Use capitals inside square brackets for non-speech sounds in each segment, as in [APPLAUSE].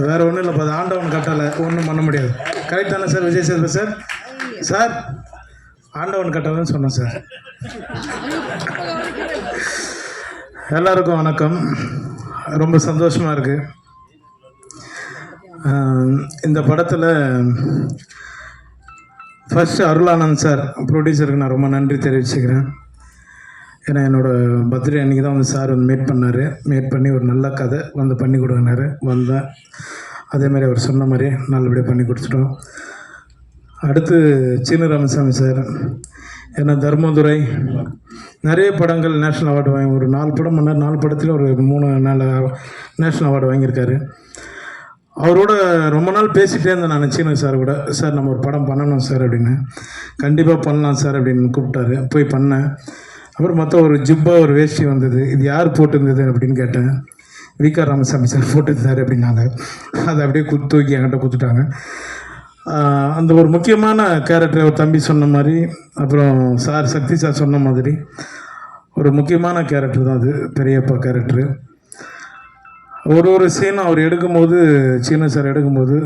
வேற ஒன்றும் இல்லை அது ஆண்டவன் கட்டளை. ஒன்றும் பண்ண முடியாது. கரெக்டான sir Vijay Sethupathi sir sir ஆண்டவன் கட்டளைன்னு சொன்னேன் சார் எல்லாருக்கும் வணக்கம். ரொம்ப சந்தோஷமாக இருக்குது இந்த படத்தில் ஃபஸ்ட்டு அருளானந்த் சார் ப்ரொடியூசருக்கு நான் ரொம்ப நன்றி தெரிவிச்சுக்கிறேன். ஏன்னா என்னோடய பர்த்டே அன்றைக்கி தான் வந்து சார் வந்து மீட் பண்ணார். மீட் பண்ணி ஒரு நல்ல கதை வந்து பண்ணி கொடுங்கினாரு வந்தேன் அதேமாதிரி அவர் சொன்ன மாதிரி நல்லபடியாக பண்ணி கொடுத்துட்டோம். அடுத்து சீன ராமசாமி சார். ஏன்னா தர்மதுரை நிறைய படங்கள் நேஷ்னல் அவார்டு வாங்கி ஒரு நாலு படம் பண்ணார். நாலு படத்தில் ஒரு மூணு நாலு நேஷ்னல் அவார்டு வாங்கியிருக்காரு. அவரோட ரொம்ப நாள் பேசிகிட்டே இருந்தேன் நான் சீன சார் கூட. சார் நம்ம ஒரு படம் பண்ணணும் சார் அப்படின்னு. கண்டிப்பாக பண்ணலாம் சார் அப்படின்னு கூப்பிட்டாரு. போய் பண்ணேன். அப்புறம் மொத்தம் ஒரு ஜிப்பா ஒரு வேஷ்டி வந்தது. இது யார் போட்டிருந்தது அப்படின்னு கேட்டேன். விகா ராமசாமி சார் போட்டிருந்தார் அப்படின்னாங்க. அதை அப்படியே குத்து தூக்கி என்கிட்ட கொடுத்துட்டாங்க. அந்த ஒரு முக்கியமான கேரக்டர் ஒரு தம்பி சொன்ன மாதிரி அப்புறம் சார் சக்தி சார் சொன்ன மாதிரி ஒரு முக்கியமான கேரக்டர் தான் அது பெரியப்பா கேரக்டரு ஒரு ஒரு சீனும் அவர் எடுக்கும்போது சீன சார் எடுக்கும்போது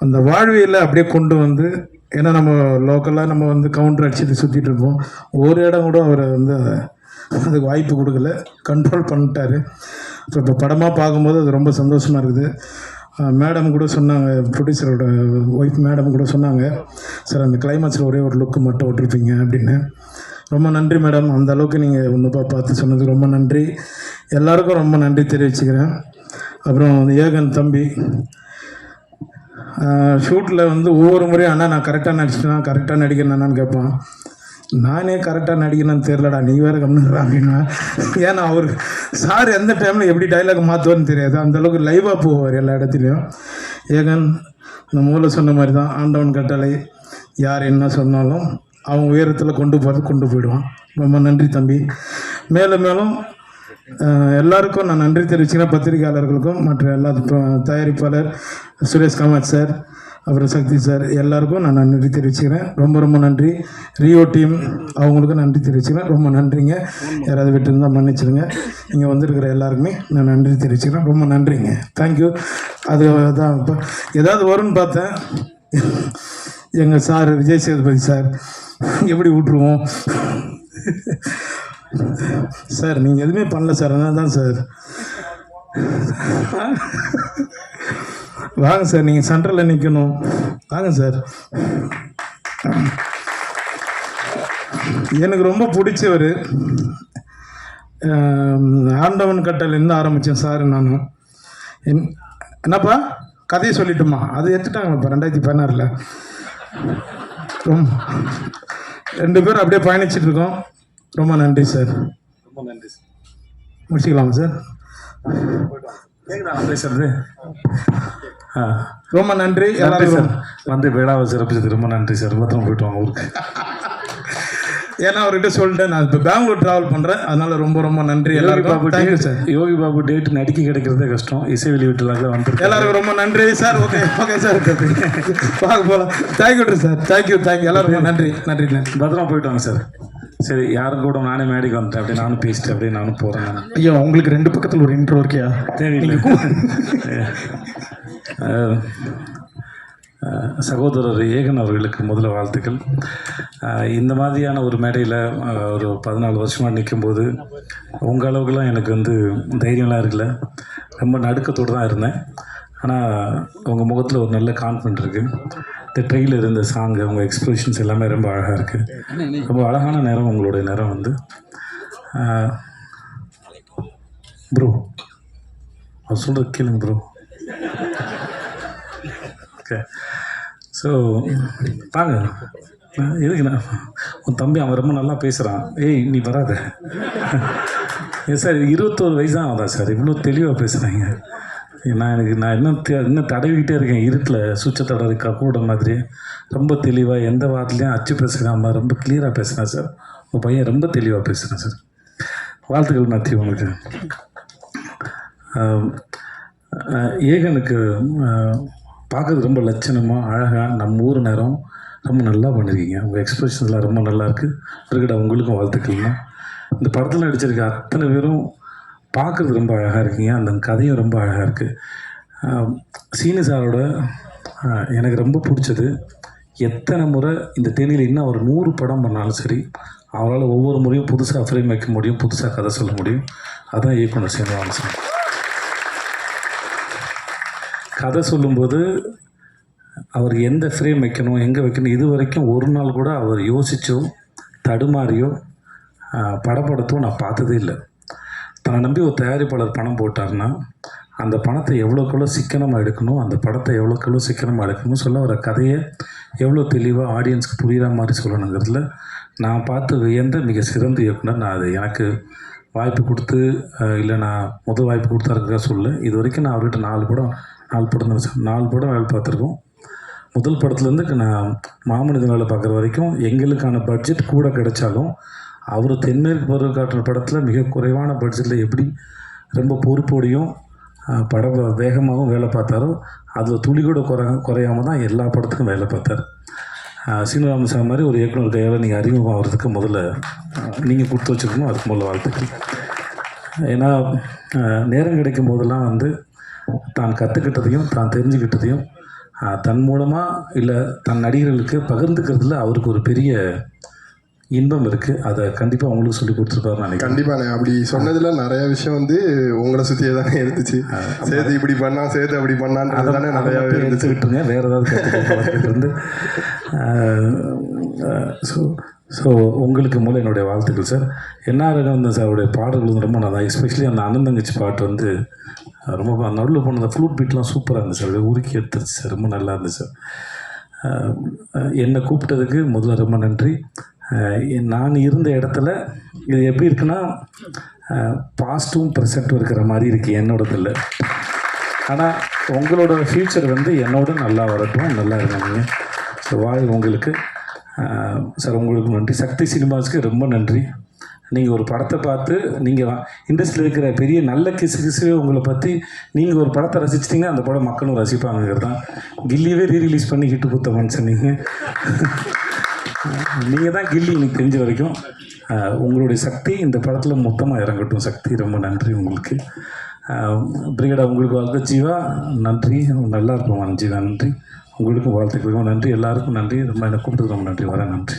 அந்த வாழ்வியலை அப்படியே கொண்டு வந்து ஏன்னா நம்ம லோக்கலாக நம்ம வந்து கவுண்டர் அடிச்சுட்டு சுற்றிட்டு இருப்போம். ஒரு இடம் கூட அவரை வந்து அதை- அதுக்கு வாய்ப்பு கொடுக்கல. கண்ட்ரோல் பண்ணிட்டார். ஸோ இப்போ படமாக பார்க்கும்போது அது ரொம்ப சந்தோஷமாக இருக்குது. மேடம் கூட சொன்னாங்க ப்ரொடியூசரோட ஒய்ஃப் மேடம் கூட சொன்னாங்க சார் அந்த கிளைமேக்ஸில் ஒரே ஒரு லுக்கு மட்டும் விட்டுருப்பீங்க அப்படின்னு. ரொம்ப நன்றி மேடம் அந்த அளவுக்கு நீங்கள் ஒன்றுப்பா பார்த்து சொன்னது ரொம்ப நன்றி. எல்லாருக்கும் ரொம்ப நன்றி தெரிவிச்சுக்கிறேன். அப்புறம் ஏகன் தம்பி ஷூட்டில் வந்து ஒவ்வொரு முறையும் அண்ணா நான் கரெக்டாக நடிச்சிட்டேனா? கரெக்டாக நடிக்கிறேன்னு கேட்பான். நானே கரெக்டாக நடிக்கணும்னு தெரிலடா நீ வேறு கம்முன்னு அப்படின்னா. ஏன்னா அவர் சார் எந்த டைமில் எப்படி டைலாக் மாற்றுவார்னு தெரியாது. அந்த அளவுக்கு லைவாக போவார் எல்லா இடத்துலையும். ஏகன் இந்த மூளை சொன்ன மாதிரி தான் ஆண்டவன் கட்டளை யார் என்ன சொன்னாலும் அவன் உயரத்தில் கொண்டு போகிறது கொண்டு போயிடுவான். ரொம்ப நன்றி தம்பி. மேலும் மேலும் எல்லாருக்கும் நான் நன்றி தெரிவிச்சுக்கிறேன் பத்திரிகையாளர்களுக்கும் மற்ற எல்லா தயாரிப்பாளர் சுரேஷ் காமத் சார் அப்புறம் சக்தி சார் எல்லாருக்கும் நான் நன்றி தெரிவிச்சுக்கிறேன். ரொம்ப ரொம்ப நன்றி. ரியோ டீம் அவங்களுக்கும் நன்றி தெரிவிச்சுக்கிறேன். ரொம்ப நன்றிங்க. யாராவது விட்டுருந்தால் மன்னிச்சிடுங்க. இங்கே வந்திருக்கிற எல்லாருக்குமே நான் நன்றி தெரிவிச்சுக்கிறேன். ரொம்ப நன்றிங்க. தேங்க்யூ அது தான் இப்போ ஏதாவது வரும்னு பார்த்தேன். எங்கள் சார் விஜய் சேதுபதி சார் எப்படி விட்ருவோம் சார் நீங்கள் எதுவுமே பண்ணல சார். அதனால தான் சார். வாங்க சார் நீங்கள் சென்ட்ரலில் நிற்கணும் வாங்க சார். எனக்கு ரொம்ப பிடிச்சவர் ஆண்டவன் கட்டலேருந்து ஆரம்பித்தேன் சார் நான். என் என்னப்பா? கதையை சொல்லிட்டுமா? அது எடுத்துட்டாங்கப்பா ரெண்டாயிரத்தி பதினாறில். ரொம்ப ரெண்டு பேரும் அப்படியே பயணிச்சிட்டுருக்கோம் ரொம்ப நன்றி சார் ரொம்ப நன்றி சார் முடிச்சுக்கலாமா சார் பேசுறது? ஆ. ரொம்ப நன்றி எல்லாரும் சார் வந்து விழாவை சிறப்பிச்சது ரொம்ப நன்றி சார் பத்திரம் போயிட்டு வாங்க ஊருக்கு. ஏன்னா அவர்கிட்ட சொல்லிட்டேன் நான் இப்போ பெங்களூர் ட்ராவல் பண்ணுறேன் அதனால ரொம்ப ரொம்ப நன்றி எல்லாருக்கும். Babu date- sir Yogi Babu date நடிக்க கிடைக்கிறதே கஷ்டம். இசை வெளியீட்டுலாக வந்துருக்கு எல்லாருக்கும் ரொம்ப நன்றி சார் ஓகே ஓகே சார் பார்க்க போகலாம் தேங்க்யூ சார் தேங்க்யூ தேங்க்யூ எல்லாரும் ரொம்ப நன்றி நன்றி நன்றி. பத்திரமா போயிட்டு வாங்க சார் சரி யாரும் கூட நானே மேடைக்கு வந்துட்டேன். அப்படியே நானும் பேசிட்டு அப்படியே நானும் போகிறேன் ஐயோ உங்களுக்கு ரெண்டு பக்கத்தில் ஒரு இன்ட்ரோ இருக்கியா? தேவையில்லை சகோதரர் ஏகன் அவர்களுக்கு முதல்ல வாழ்த்துக்கள். இந்த மாதிரியான ஒரு மேடையில் ஒரு பதினாலு வருஷமாக நிற்கும்போது உங்கள் அளவுக்குலாம் எனக்கு வந்து தைரியம்லாம் இருக்குல்ல ரொம்ப நடுக்கத்தோடு தான் இருந்தேன். ஆனால் உங்கள் முகத்தில் ஒரு நல்ல கான்ஃபிடென்ட் இருக்குது ட்ரெயில் இருந்த சாங்கு உங்கள் எக்ஸ்பிரஷன்ஸ் எல்லாமே ரொம்ப அழகாக இருக்குது ரொம்ப அழகான நேரம் உங்களுடைய நேரம் வந்து ப்ரோ அவர் சொல்கிற கேளுங்க ப்ரோ ஓகே ஸோ வாங்க எதுக்கு நான் உன் தம்பி அவன் ரொம்ப நல்லா பேசுகிறான் ஏய் நீ வராத. [LAUGHS] ஏன் சார் இருபத்தோரு வயசு தான் ஆகுதா சார் இவ்வளோ தெளிவாக பேசுகிறாங்க நான் எனக்கு நான் இன்னும் இன்னும் தடவிக்கிட்டே இருக்கேன். இருட்டில் சுவிட்சை தடவி கூட மாதிரி. ரொம்ப தெளிவாக எந்த வார்த்தையும் அச்சு பேசுகாம ரொம்ப கிளியராக பேசுகிறேன் சார் உங்கள் பையன் ரொம்ப தெளிவாக பேசுகிறேன் சார் வாழ்த்துக்கள் மத்திய உங்களுக்கு. ஏகனுக்கு பார்க்குறது ரொம்ப லட்சணமாக அழகாக நம்ம ஊர் நேரம் ரொம்ப நல்லா பண்ணியிருக்கீங்க உங்கள் எக்ஸ்பிரஷன்ஸ்லாம் ரொம்ப நல்லாயிருக்கு இருக்கடா உங்களுக்கும் வாழ்த்துக்கள்னா இந்த படத்தில் நடிச்சிருக்க அத்தனை பேரும் பார்க்குறது ரொம்ப அழகாக இருக்கீங்க அந்த கதையும் ரொம்ப அழகாக இருக்குது சீனு சாரோட எனக்கு ரொம்ப பிடிச்சது. எத்தனை முறை இந்த தேனியில் இன்னும் ஒரு நூறு படம் பண்ணாலும் சரி அவரால் ஒவ்வொரு முறையும் புதுசாக ஃப்ரேம் வைக்க முடியும் புதுசாக கதை சொல்ல முடியும். அதான் இயக்குனர் சீனிவாசன் கதை சொல்லும்போது அவர் எந்த ஃப்ரேம் வைக்கணும் எங்கே வைக்கணும் இது வரைக்கும் ஒரு நாள் கூட அவர் யோசித்தோ தடுமாறியோ படப்படத்தோ நான் பார்த்ததே இல்லை. தன்னை நம்பி ஒரு தயாரிப்பாளர் பணம் போட்டார்னா அந்த பணத்தை எவ்வளோக்கெவ்வளோ சிக்கனமாக எடுக்கணும் அந்த படத்தை எவ்வளோக்கெவ்வளோ சிக்கனமாக எடுக்கணும் சொல்ல வர கதையை எவ்வளோ தெளிவாக ஆடியன்ஸ்க்கு புரிகிற மாதிரி சொல்லணுங்கிறதுல நான் பார்த்து வியந்த மிக சிறந்த இயக்குனர் நான் அது எனக்கு வாய்ப்பு கொடுத்து இல்லை நான் முதல் வாய்ப்பு கொடுத்தாருக்கா சொல்ல இது வரைக்கும் நான் அவர்கிட்ட நாலு படம் நாலு படம் தான் நாலு படம் வேலை பார்த்துருக்கோம். முதல் படத்துலேருந்து நான் மாமனிதன் வேலை பார்க்குற வரைக்கும் எங்களுக்கான பட்ஜெட் கூட கிடைச்சாலும் அவர் தென்மேற்கு பருவ காட்டுற படத்தில் மிக குறைவான பட்ஜெட்டில் எப்படி ரொம்ப பொறுப்போடையும் படம் வேகமாகவும் வேலை பார்த்தாரோ அதில் துளி கூட குறை குறையாமல் தான் எல்லா படத்துக்கும் வேலை பார்த்தார். அஹ், மாதிரி ஒரு இயக்குனர் கையால் நீங்கள் அறிமுகம் ஆகிறதுக்கு முதல்ல நீங்கள் கொடுத்து வச்சுருக்கணும் அதுக்கு முதல்ல வாழ்த்துக்கள். ஏன்னா நேரம் கிடைக்கும் போதெல்லாம் வந்து தான் கற்றுக்கிட்டதையும் தான் தெரிஞ்சுக்கிட்டதையும் தன் மூலமாக இல்லை தன் நடிகர்களுக்கு பகிர்ந்துக்கிறதுல அவருக்கு ஒரு பெரிய இன்பம் இருக்குது அதை கண்டிப்பாக உங்களுக்கு சொல்லி கொடுத்துருப்பாருன்னு நினைக்கிறேன். கண்டிப்பாண்ணே அப்படி சொன்னதுல நிறைய விஷயம் வந்து உங்களை சுத்தியே தானே இருந்துச்சு. சேது இப்படி பண்ணா சேது அப்படி பண்ணான்றது தானே மட்டும் இருந்துச்சு. எடுத்துக்கிட்டுருங்க. வேறு ஏதாவது இருந்து. ஸோ ஸோ உங்களுக்கு மூலம் என்னுடைய வாழ்த்துக்கள் சார். என்ன ரகவந்தன் சாருடைய பாடல்கள் வந்து ரொம்ப நல்லா எஸ்பெஷலி அந்த அண்ணன் தங்கச்சி பாட்டு வந்து ரொம்ப நடுவில் போன அந்த ஃப்ளூட் பீட்லாம் சூப்பராக இருந்துச்சு. சார் உருக்கி எடுத்துருச்சு சார். ரொம்ப நல்லா இருந்துச்சு சார். என்னை கூப்பிட்டதுக்கு முதல்ல ரொம்ப நன்றி. நான் இருந்த இடத்துல இது எப்படி இருக்குன்னா பாஸ்ட்டும் ப்ரெசண்ட்டும் இருக்கிற மாதிரி இருக்குது என்னோடதில். ஆனால் உங்களோட ஃப்யூச்சர் வந்து என்னோட நல்லா வரட்டும் நல்லா இருங்க. ஸோ வாழ் உங்களுக்கு சார் உங்களுக்கு நன்றி. சக்தி சினிமாஸ்க்கு ரொம்ப நன்றி. நீங்கள் ஒரு படத்தை பார்த்து நீங்கள் இண்டஸ்ட்ரியில் இருக்கிற பெரிய நல்ல கிசு கிசுவே உங்களை பற்றி நீங்கள் ஒரு படத்தை ரசிச்சிட்டிங்கன்னா அந்த படம் மக்களும் ரசிப்பாங்கிறது தான் கில்லியவே ரீ ரிலீஸ் பண்ணி ஹிட்டு கொடுத்த மனுஷன் நீங்கள் நீங்கள் தான் கில்லி எனக்கு தெரிஞ்ச வரைக்கும். உங்களுடைய சக்தி இந்த படத்தில் மொத்தமாக இறங்கட்டும். சக்தி ரொம்ப நன்றி உங்களுக்கு. பிரிகேடா உங்களுக்கு வாழ்த்து ஜீவா நன்றி. நல்லா இருக்கும் ஜீவா நன்றி. உங்களுக்கும் வாழ்த்துக்கள். ரொம்ப நன்றி. எல்லாருக்கும் நன்றி. ரொம்ப என்னை கூப்பிட்டது ரொம்ப நன்றி. வரேன் நன்றி.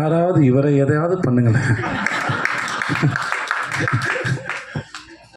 யாராவது இவரை எதையாவது பண்ணுங்களேன்.